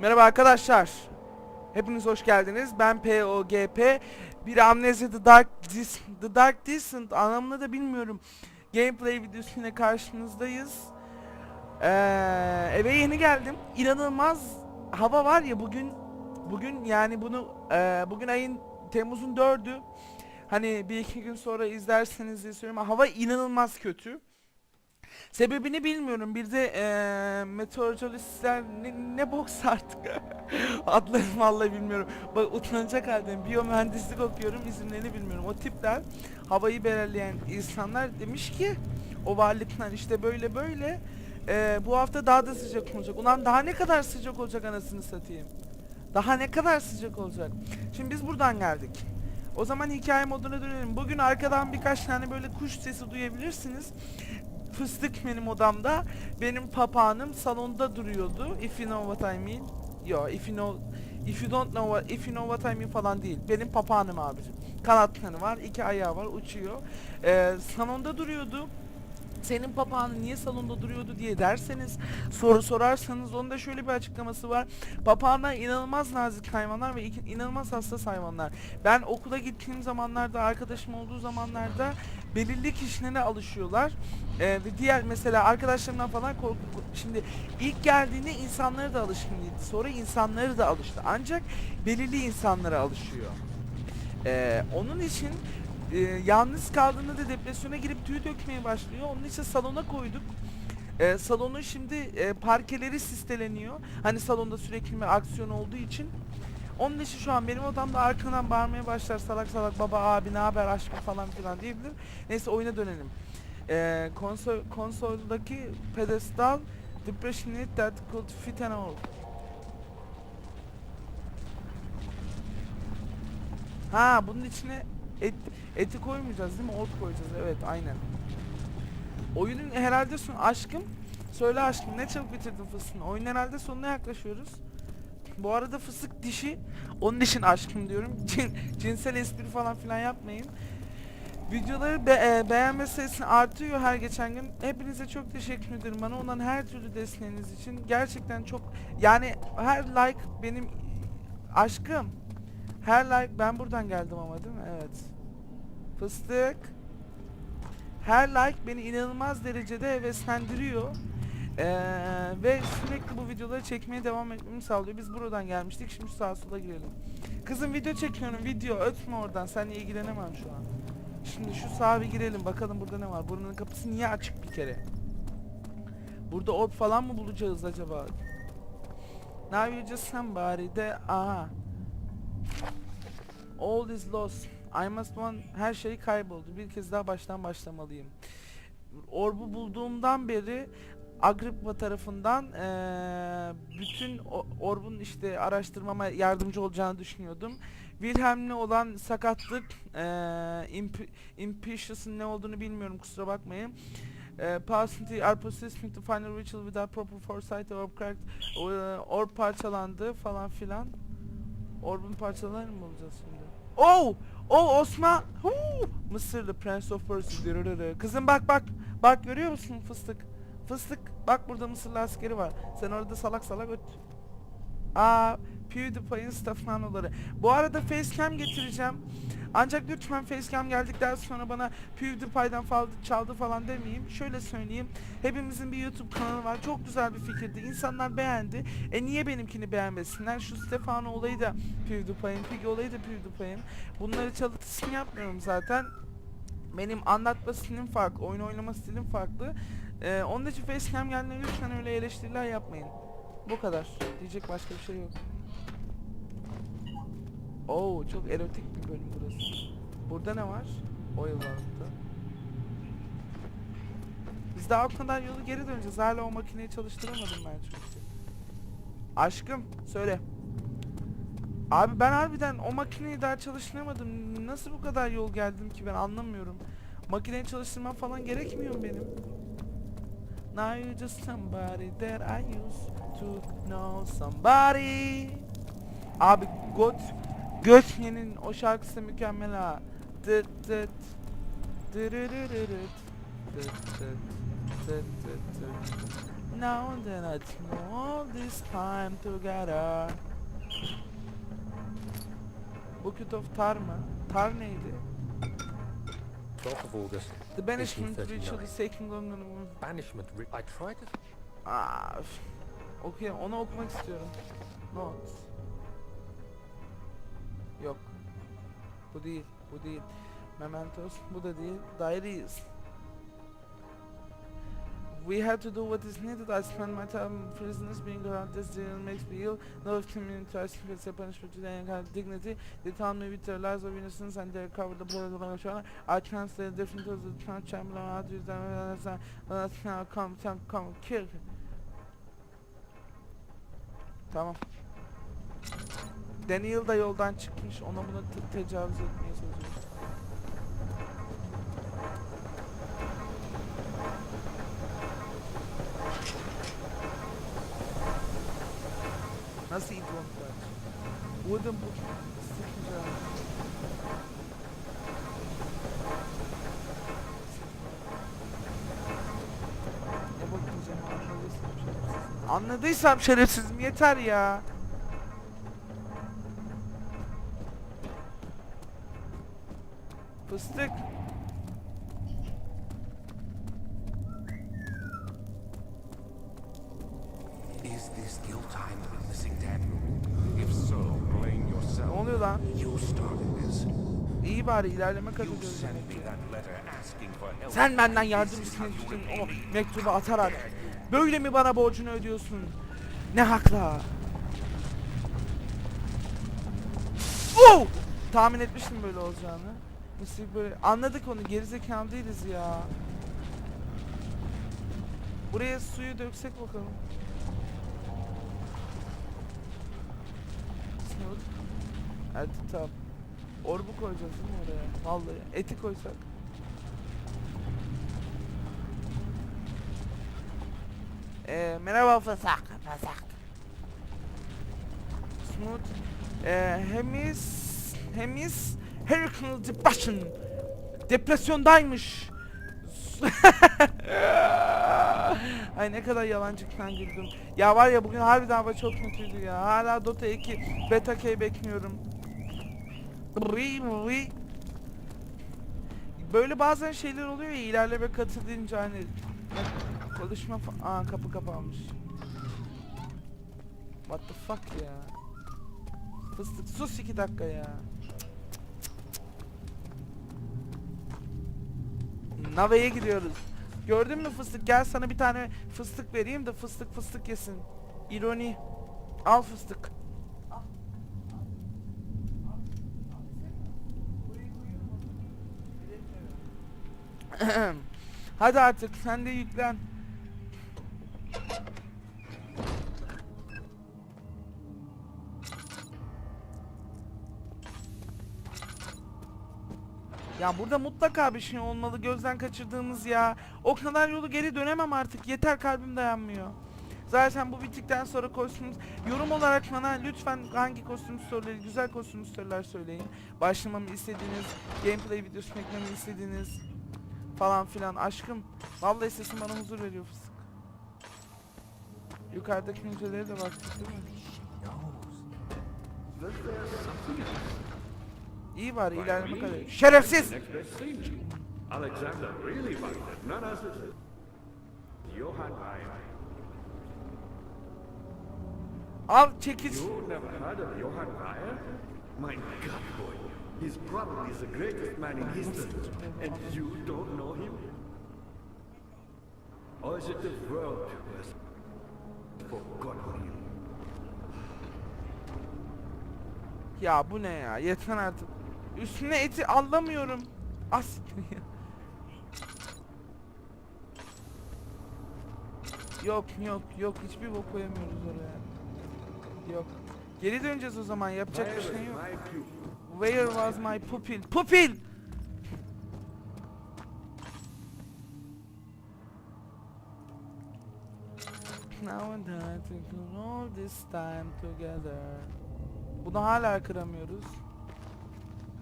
Merhaba arkadaşlar. Hepiniz hoş geldiniz. Ben POGP. Bir Amnesia The Dark, Dis The Dark Descent anlamını da bilmiyorum. Gameplay videosuyla karşınızdayız. Ee, eve yeni geldim. İnanılmaz hava var ya bugün bugün yani bunu e, bugün ayın Temmuz'un 4'ü. Hani bir iki gün sonra izlerseniz diye söylüyorum. Hava inanılmaz kötü. Sebebini bilmiyorum. Bir de eee meteorolojistler ne, ne boksa artık. Adlarını vallahi bilmiyorum. Bak utanacak haldeyim. Biyomühendislik okuyorum. isimlerini bilmiyorum. O tipler havayı belirleyen insanlar demiş ki o varlıklar işte böyle böyle eee, bu hafta daha da sıcak olacak. Ulan daha ne kadar sıcak olacak anasını satayım. Daha ne kadar sıcak olacak. Şimdi biz buradan geldik. O zaman hikaye moduna dönelim. Bugün arkadan birkaç tane böyle kuş sesi duyabilirsiniz. Fıstık benim odamda. Benim papağanım salonda duruyordu. If you know what I mean. Yo, if you know If you don't know what, if you know what I mean falan değil. Benim papağanım abicim. Kanatları var, iki ayağı var, uçuyor. Ee, salonda duruyordu. Senin papağanın niye salonda duruyordu diye derseniz, soru sorarsanız onun da şöyle bir açıklaması var. Papağanlar inanılmaz nazik hayvanlar ve inanılmaz hassas hayvanlar. Ben okula gittiğim zamanlarda, arkadaşım olduğu zamanlarda belirli kişilere alışıyorlar. Ee, ve diğer mesela arkadaşlarımdan falan korku şimdi ilk geldiğinde insanları da alışkın. Sonra insanları da alıştı. Ancak belirli insanlara alışıyor. Ee, onun için e, yalnız kaldığında da depresyona girip tüy dökmeye başlıyor. Onun için salona koyduk. Ee, salonun şimdi e, parkeleri sisteleniyor. Hani salonda sürekli bir aksiyon olduğu için. Onun için şu an benim odamda arkadan bağırmaya başlar salak salak baba abi ne haber aşkım falan filan diyebilir. Neyse oyuna dönelim. Ee, konsol konsoldaki pedestal depression that could fit an all. Ha bunun içine et, eti koymayacağız değil mi? Ot koyacağız. Evet aynen. Oyunun herhalde son aşkım. Söyle aşkım ne çabuk bitirdin fıstığını. Oyun herhalde sonuna yaklaşıyoruz. Bu arada fıstık dişi. Onun için aşkım diyorum. Cin, cinsel espri falan filan yapmayın. Videoları be, e, beğenme sayısı artıyor her geçen gün. Hepinize çok teşekkür ederim bana olan her türlü desteğiniz için. Gerçekten çok yani her like benim aşkım. Her like ben buradan geldim ama değil mi? Evet. Fıstık. Her like beni inanılmaz derecede heveslendiriyor. Ee, ve sürekli bu videoları çekmeye devam etmemi sağlıyor. Biz buradan gelmiştik. Şimdi sağa sola girelim. Kızım video çekiyorum. Video ötme oradan. Seninle ilgilenemem şu an. Şimdi şu sağa bir girelim. Bakalım burada ne var. Buranın kapısı niye açık bir kere? Burada ot falan mı bulacağız acaba? Now you just somebody de aha. All is lost. I must one her şey kayboldu. Bir kez daha baştan başlamalıyım. Orbu bulduğumdan beri Agrippa tarafından eee, bütün Orb'un işte araştırmama yardımcı olacağını düşünüyordum. Wilhelm'le olan sakatlık eee imp Impatius'un ne olduğunu bilmiyorum kusura bakmayın. Eee Pausinti are persisting to find ritual without proper foresight or eee, orb parçalandı falan filan. Orb'un parçalarını mı bulacağız şimdi? Oh! Oh Osman! Huu! Mısırlı Prince of Persia. Kızım bak bak. Bak görüyor musun fıstık? Fıstık. Bak burada Mısırlı askeri var. Sen orada salak salak öt. Aa, PewDiePie'in Stefanoları. Bu arada facecam getireceğim. Ancak lütfen facecam geldikten sonra bana PewDiePie'den fal çaldı falan demeyin. Şöyle söyleyeyim. Hepimizin bir YouTube kanalı var. Çok güzel bir fikirdi. İnsanlar beğendi. E niye benimkini beğenmesinler? Şu Stefano olayı da PewDiePie'in, Piggy olayı da PewDiePie'in. Bunları çalıtısını yapmıyorum zaten. Benim anlatma stilim farklı, oyun oynama stilim farklı. Ee, onun için facecam geldiğinde lütfen öyle eleştiriler yapmayın. Bu kadar. Diyecek başka bir şey yok. Oo çok erotik bir bölüm burası. Burada ne var? Var burada. Biz daha o kadar yolu geri döneceğiz. Hala o makineyi çalıştıramadım ben çünkü. Aşkım söyle. Abi ben harbiden o makineyi daha çalıştıramadım. Nasıl bu kadar yol geldim ki ben anlamıyorum. Makineyi çalıştırmam falan gerekmiyor benim? Now you're just somebody that I used to know somebody. Abi Got Götye'nin o şarkısı mükemmel ha. Dıt dıt. Dırırırırıt. Dıt dıt. Dıt dıt dıt. Now and then I think all this time together. Bucket of Tar mı? Tar neydi? 12th of August, The banishment ritual 1839. is taking longer than... banishment. Re- I tried it. Aa, üf. Okuyayım, onu okumak istiyorum. Notes. Yok. Bu değil, bu değil. Mementos, bu da değil. Diaries. We had to do what is needed. I spent my time prisoners being around this deal makes me ill. No community to face a punishment to any kind of dignity. They tell me with their lives of innocence and they cover the blood of the Shoah. I translate different to the Trump Chamberlain. How do you understand? That's now come, come, come, kill. Tamam. Daniel da yoldan çıkmış. Ona buna te- tecavüz etmeye çalışıyor. Nasıl var? Wooden bu sıkıcı. Ne bakmayacağım anladıysam şerefsizim. Anladıysam şerefsizim yeter ya. Fıstık. Is this your time with missing dad? If so, blame Ne oluyor lan? İyi bari ilerleme help. Sen benden yardım This is how you istiyorsun repay o me. mektubu atarak. Böyle mi bana borcunu ödüyorsun? Ne hakla? Oh! Tahmin etmiştim böyle olacağını. Müstik böyle anladık onu gerizekalı değiliz ya. Buraya suyu döksek bakalım. At the top. Orbu koyacağız değil mi oraya? Vallahi eti koysak. Ee, merhaba Fasak. Fasak. Smooth. Ee, Hemis... Hemis... Hurricane Depression. Depresyondaymış. Ay ne kadar yalancıktan güldüm. Ya var ya bugün harbiden hava çok kötüydü ya. Hala Dota 2 Beta K bekliyorum. Böyle bazen şeyler oluyor ya ilerleme katılınca hani konuşma Aa kapı kapanmış. What the fuck ya. Fıstık sus iki dakika ya. Nave'ye gidiyoruz. Gördün mü fıstık? Gel sana bir tane fıstık vereyim de fıstık fıstık yesin. İroni. Al fıstık. Hadi artık sen de yüklen. Ya burada mutlaka bir şey olmalı gözden kaçırdığımız ya. O kadar yolu geri dönemem artık. Yeter kalbim dayanmıyor. Zaten bu bittikten sonra kostüm yorum olarak bana lütfen hangi kostüm storyleri güzel kostüm storyler söyleyin. Başlamamı istediğiniz, gameplay videosu çekmemi istediğiniz falan filan. Aşkım vallahi sesin bana huzur veriyor fıstık. Yukarıdaki müzeleri de baktık değil mi? İyi bari ilerleme kadar. Şerefsiz! Alexander really. None Johann. Al çekiç. You never heard of Johann Mayer? My God, boy. He's probably the greatest man in history. And you don't know him? Or is it the world who has forgotten him? Ya bu ne ya? Yeter artık. Üstüne eti allamıyorum. As. Yok yok yok hiçbir bok koyamıyoruz oraya. Yok. Geri döneceğiz o zaman yapacak bir şey yok. Where was my pupil? Pupil! Now and I all this time together. Bunu hala kıramıyoruz.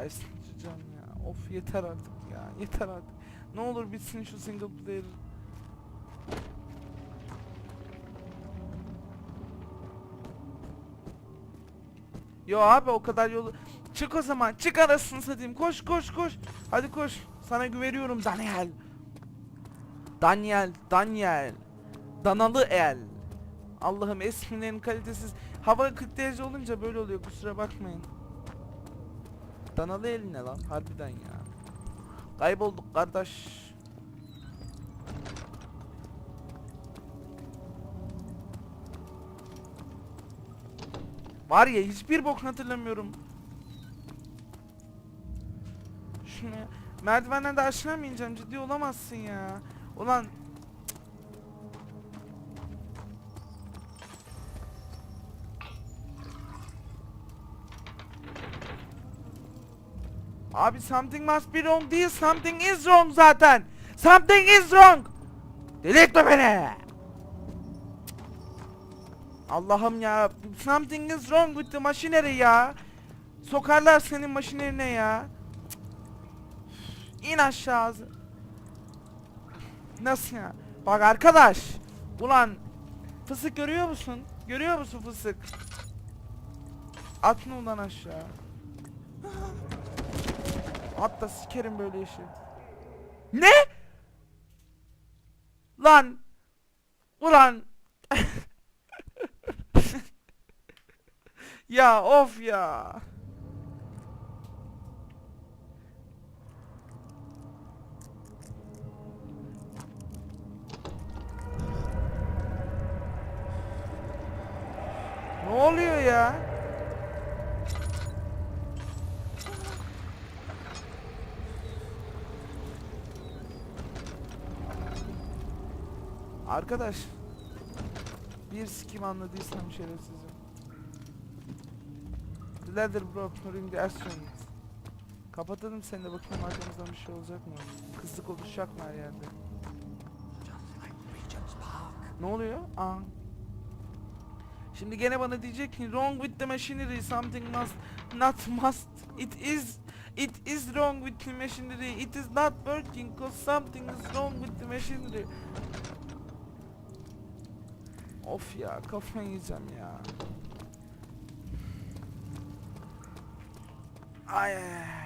Ay sıkacağım ya. Of yeter artık ya. Yeter artık. Ne olur bitsin şu single player. Yo abi o kadar yolu... Çık o zaman. Çık arasını satayım. Koş koş koş. Hadi koş. Sana güveniyorum Daniel. Daniel. Daniel. Danalı el. Allah'ım esminlerin kalitesiz. Hava 40 derece olunca böyle oluyor. Kusura bakmayın. Danalı el ne lan harbiden ya. Kaybolduk kardeş. Var ya hiçbir bok hatırlamıyorum. Şunu merdivenden de aşağı mı ineceğim ciddi olamazsın ya. Ulan Abi something must be wrong değil something is wrong zaten. Something is wrong. Delirtme beni. Allah'ım ya something is wrong with the machinery ya. Sokarlar senin maşinerine ya. İn aşağı. Nasıl ya? Bak arkadaş. Ulan fısık görüyor musun? Görüyor musun fısık? Atma ulan aşağı. Hatta sikerim böyle işi. Ne? Lan. Ulan. ya of ya. Ne oluyor ya? Arkadaş. Bir sikim anladıysam şerefsizim. The leather bro during the astronaut. Kapatalım seni de bakayım arkamızdan bir şey olacak mı? Kızlık oluşacak mı her yerde? Ne oluyor? Aa. Şimdi gene bana diyecek ki wrong with the machinery something must not must it is it is wrong with the machinery it is not working cause something is wrong with the machinery Of ya kafayı yiyeceğim ya. Ay ay ay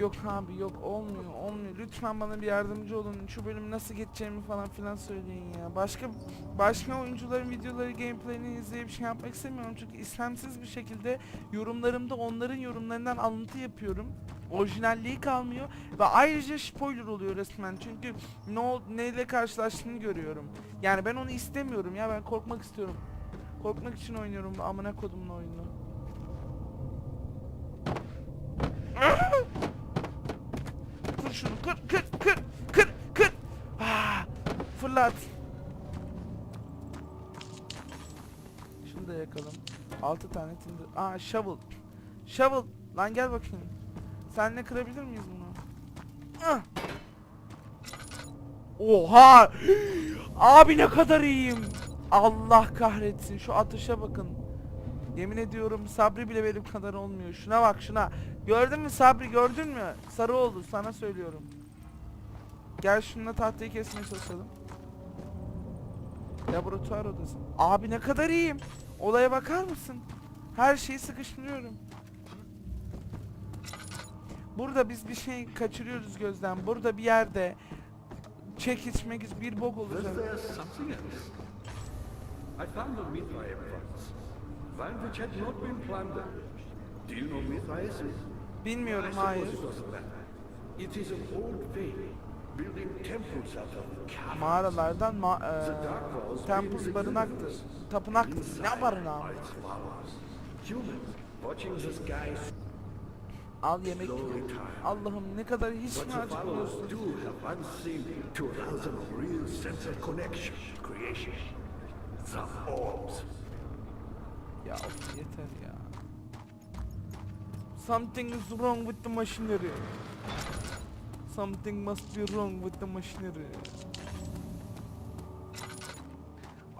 Yok abi yok olmuyor olmuyor. Lütfen bana bir yardımcı olun. Şu bölümü nasıl geçeceğimi falan filan söyleyin ya. Başka başka oyuncuların videoları gameplay'ini izleyip şey yapmak istemiyorum. Çünkü istemsiz bir şekilde yorumlarımda onların yorumlarından alıntı yapıyorum. Orijinalliği kalmıyor ve ayrıca spoiler oluyor resmen. Çünkü ne neyle karşılaştığını görüyorum. Yani ben onu istemiyorum ya ben korkmak istiyorum. Korkmak için oynuyorum amına kodumun oyununu fırlat. Şunu da yakalım. 6 tane tinder. Aa shovel. Shovel. Lan gel bakayım. Senle kırabilir miyiz bunu? Ah. Oha! Abi ne kadar iyiyim. Allah kahretsin. Şu atışa bakın. Yemin ediyorum Sabri bile benim kadar olmuyor. Şuna bak şuna. Gördün mü Sabri gördün mü? Sarı oldu sana söylüyorum. Gel şununla tahtayı kesmeye çalışalım. Laboratuvar odası. Abi ne kadar iyiyim. Olaya bakar mısın? Her şeyi sıkıştırıyorum. Burada biz bir şey kaçırıyoruz gözden. Burada bir yerde çekiç mekiç bir bok olacak. there something else? I found a Mithraeum once. One which had not been plundered. Do you know Mithraism? Bilmiyorum hayır. it is an old faith, Mağaralardan ma walls tempus reveal barınaktı. universe. Tapınaktı. Inside Ne barınağı? Al yemek. Allah'ım ne kadar hiç mi acıkmıyorsun? Ya yeter ya. Something is wrong with the machinery. Something must be wrong with the machinery.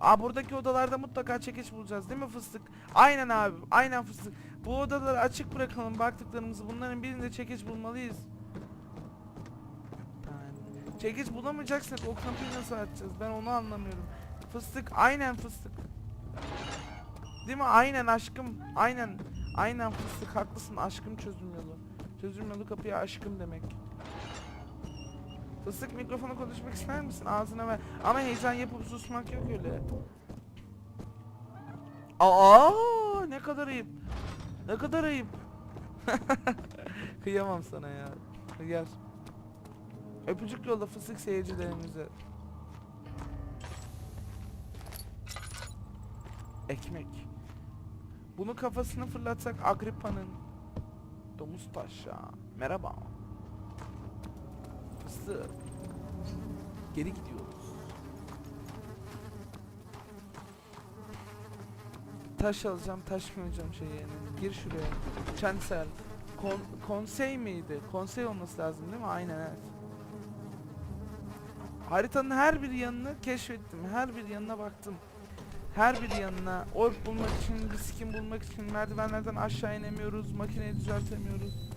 Aa buradaki odalarda mutlaka çekiç bulacağız değil mi fıstık? Aynen abi, aynen fıstık. Bu odaları açık bırakalım baktıklarımızı. Bunların birinde çekiç bulmalıyız. Çekiç bulamayacaksak o kapıyı nasıl açacağız? Ben onu anlamıyorum. Fıstık aynen fıstık. Değil mi? Aynen aşkım. Aynen. Aynen fıstık haklısın aşkım çözüm yolu. Çözüm yolu kapıya aşkım demek. Fıstık mikrofona konuşmak ister misin? Ağzına ver. Ama heyecan yapıp susmak yok öyle. Aa ne kadar ayıp. Ne kadar ayıp. Kıyamam sana ya. Gel. Öpücük yolla fıstık seyircilerimize. Ekmek. Bunu kafasına fırlatsak Agrippa'nın domuz taşa. Merhaba. Fıstık. Geri gidiyoruz. Taş alacağım, taş koyacağım şey yerine. Gir şuraya. Chancel. Kon konsey miydi? Konsey olması lazım değil mi? Aynen evet. Haritanın her bir yanını keşfettim. Her bir yanına baktım. Her bir yanına ork bulmak için, bir skin bulmak için merdivenlerden aşağı inemiyoruz, makineyi düzeltemiyoruz.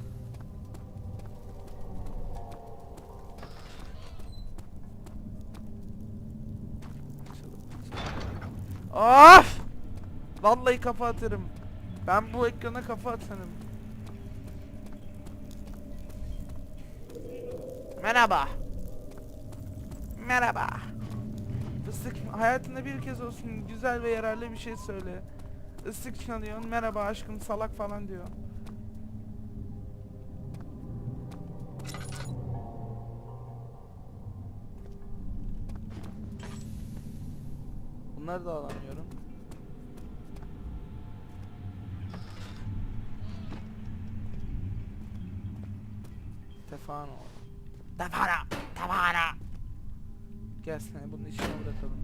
Of! Vallahi kafa atarım. Ben bu ekrana kafa atarım. Merhaba. Merhaba. Fıstık hayatında bir kez olsun güzel ve yararlı bir şey söyle. Islık çalıyorsun. Merhaba aşkım salak falan diyor. Bunları da alamıyorum. Stefano. Stefano! Stefano! Gel seni bunun içine bırakalım.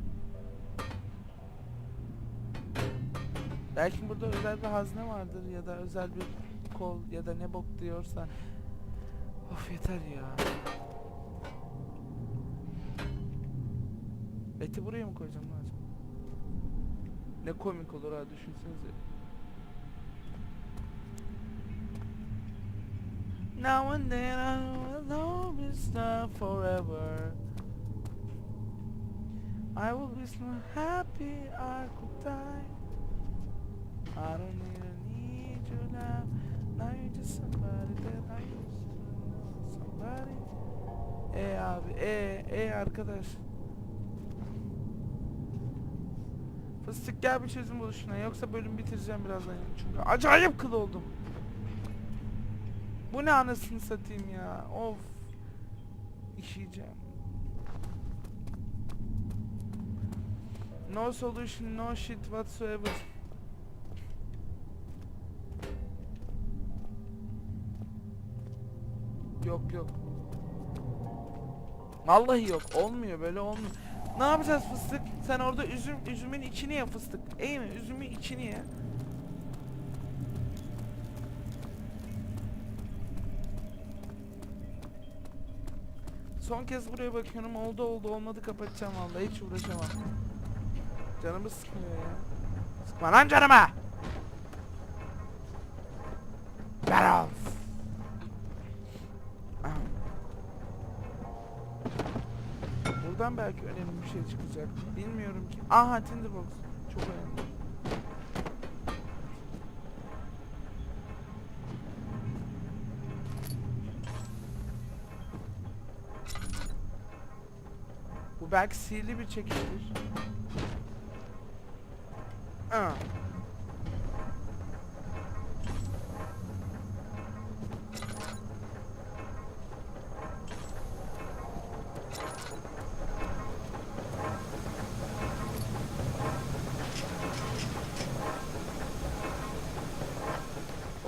Belki burada özel bir hazne vardır ya da özel bir kol ya da ne bok diyorsa. Of yeter ya. Eti buraya mı koyacağım lan? Ne komik olur ha düşünsenize. Now and then I will it's not forever. I will be so happy I could die. I don't even need you now. Now you're just somebody that I used to know. Somebody. E abi, e, e arkadaş. Fıstık gel bir çözüm buluşuna yoksa bölüm bitireceğim birazdan çünkü acayip kıl oldum. Bu ne anasını satayım ya. Of. İşeyeceğim. No solution, no shit whatsoever. Yok yok. Vallahi yok. Olmuyor böyle olmuyor. Ne yapacağız fıstık? Sen orada üzüm üzümün içini ye fıstık. İyi mi? Üzümün içini ye. Son kez buraya bakıyorum. Oldu oldu olmadı kapatacağım vallahi hiç uğraşamam. Canımı sıkmıyor ya. Sıkma lan canıma! Ver Buradan belki önemli bir şey çıkacak. Bilmiyorum ki. Aha Tinderbox. Çok önemli. Bu belki sihirli bir çekiştir. Aa.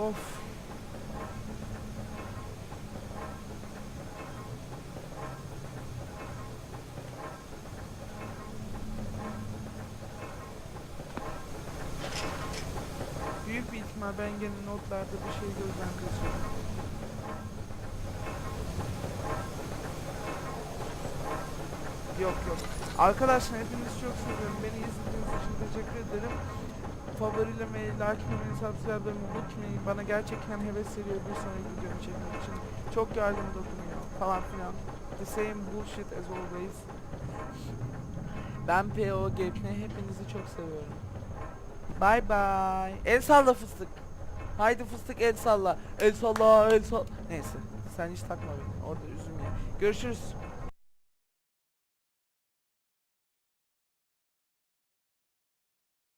Of. Büyük bir ihtimal ben gene notlarda bir şey gözden kaçırdım. Yok yok. Arkadaşlar hepinizi çok seviyorum. Beni izlediğiniz için teşekkür ederim. favorilemeyi, like etmeyi, subscribe etmeyi unutmayın. Bana gerçekten heves veriyor bir sonraki videomu çekmek için. Çok yardım dokunuyor falan filan. The same bullshit as always. Ben POGP hepinizi çok seviyorum. Bye bye. El salla fıstık. Haydi fıstık el salla. El salla el salla. Neyse sen hiç takma beni orada üzüm ye. Görüşürüz.